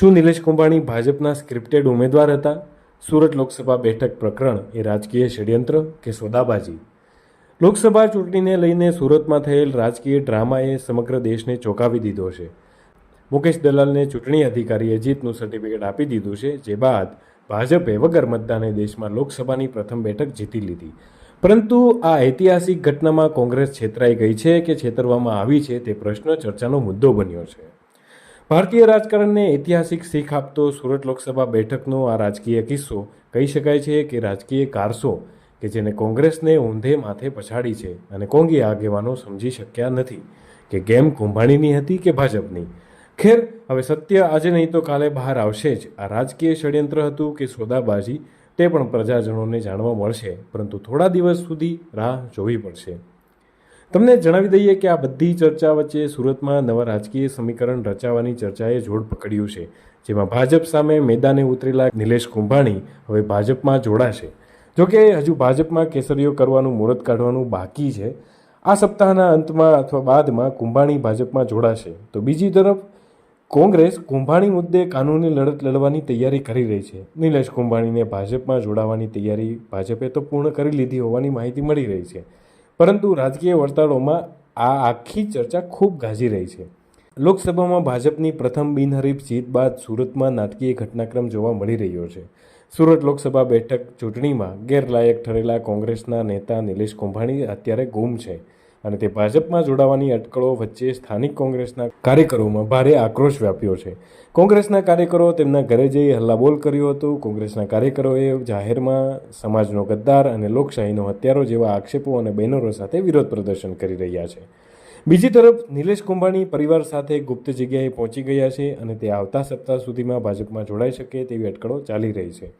શું નિલેશ કુંભાણી, ભાજપના સ્ક્રિપ્ટેડ ઉમેદવાર હતા. સુરત લોકસભા બેઠક પ્રકરણ એ રાજકીય ષડયંત્ર કે સોદાબાજી? લોકસભા ચૂંટણીને લઈને સુરતમાં થયેલ રાજકીય ડ્રામાએ સમગ્ર દેશને ચોંકાવી દીધો છે. મુકેશ દલાલને ચૂંટણી અધિકારીએ જીતનું સર્ટિફિકેટ આપી દીધું છે, જે બાદ ભાજપે વગર મતદાને દેશમાં લોકસભાની પ્રથમ બેઠક જીતી લીધી. પરંતુ આ ઐતિહાસિક ઘટનામાં કોંગ્રેસ છેતરાઈ ગઈ છે કે છેતરવામાં આવી છે તે પ્રશ્ન ચર્ચાનો મુદ્દો બન્યો છે. ભારતીય રાજકારણને ઐતિહાસિક શીખ આપતો સુરત લોકસભા બેઠકનો આ રાજકીય કિસ્સો કહી શકાય છે કે રાજકીય કારસો કે જેને કોંગ્રેસને ઊંધે માથે પછાડી છે અને કોંગી આગેવાનો સમજી શક્યા નથી કે ગેમ કુંભાણીની હતી કે ભાજપની. ખેર, હવે સત્ય આજે નહીં તો કાલે બહાર આવશે જ. આ રાજકીય ષડયંત્ર હતું કે સોદાબાજી તે પણ પ્રજાજનોને જાણવા મળશે, પરંતુ થોડા દિવસ સુધી રાહ જોવી પડશે. તમને જણાવી દઈએ કે આ બધી ચર્ચા વચ્ચે સુરતમાં નવા રાજકીય સમીકરણ રચાવાની ચર્ચાએ જોડ પકડ્યું છે, જેમાં ભાજપ સામે મેદાને ઉતરેલા નિલેશ કુંભાણી હવે ભાજપમાં જોડાશે. જોકે હજુ ભાજપમાં કેસરીઓ કરવાનું મુહૂર્ત કાઢવાનું બાકી છે. આ સપ્તાહના અંતમાં અથવા બાદમાં કુંભાણી ભાજપમાં જોડાશે. તો બીજી તરફ, કોંગ્રેસ કુંભાણી મુદ્દે કાનૂની લડત લડવાની તૈયારી કરી રહી છે. નિલેશ કુંભાણીને ભાજપમાં જોડાવાની તૈયારી ભાજપે તો પૂર્ણ કરી લીધી હોવાની માહિતી મળી રહી છે. પરંતુ રાજકીય વર્તાળોમાં આ આખી ચર્ચા ખૂબ ગાજી રહી છે. લોકસભામાં ભાજપની પ્રથમ બિનહરીફ જીત બાદ સુરતમાં નાટકીય ઘટનાક્રમ જોવા મળી રહ્યો છે. સુરત લોકસભા બેઠક ચૂંટણીમાં ગેરલાયક ઠરેલા કોંગ્રેસના નેતા નિલેશ કુંભાણી અત્યારે ગુમ છે. અને તે ભાજપમાં જોડાવાની અટકળો વચ્ચે સ્થાનિક કોંગ્રેસના કાર્યકરોમાં ભારે આક્રોશ વ્યાપ્યો છે. કોંગ્રેસના કાર્યકરો તેમના ઘરે જઈ હલ્લાબોલ કર્યો હતો. કોંગ્રેસના કાર્યકરોએ જાહેરમાં સમાજનો ગદ્દાર અને લોકશાહીનો હત્યારો જેવા આક્ષેપો અને બેનરો સાથે વિરોધ પ્રદર્શન કરી રહ્યા છે. બીજી તરફ, નિલેશ કુંભાણી પરિવાર સાથે ગુપ્ત જગ્યાએ પહોંચી ગયા છે અને તે આવતા સપ્તાહ સુધીમાં ભાજપમાં જોડાઈ શકે તેવી અટકળો ચાલી રહી છે.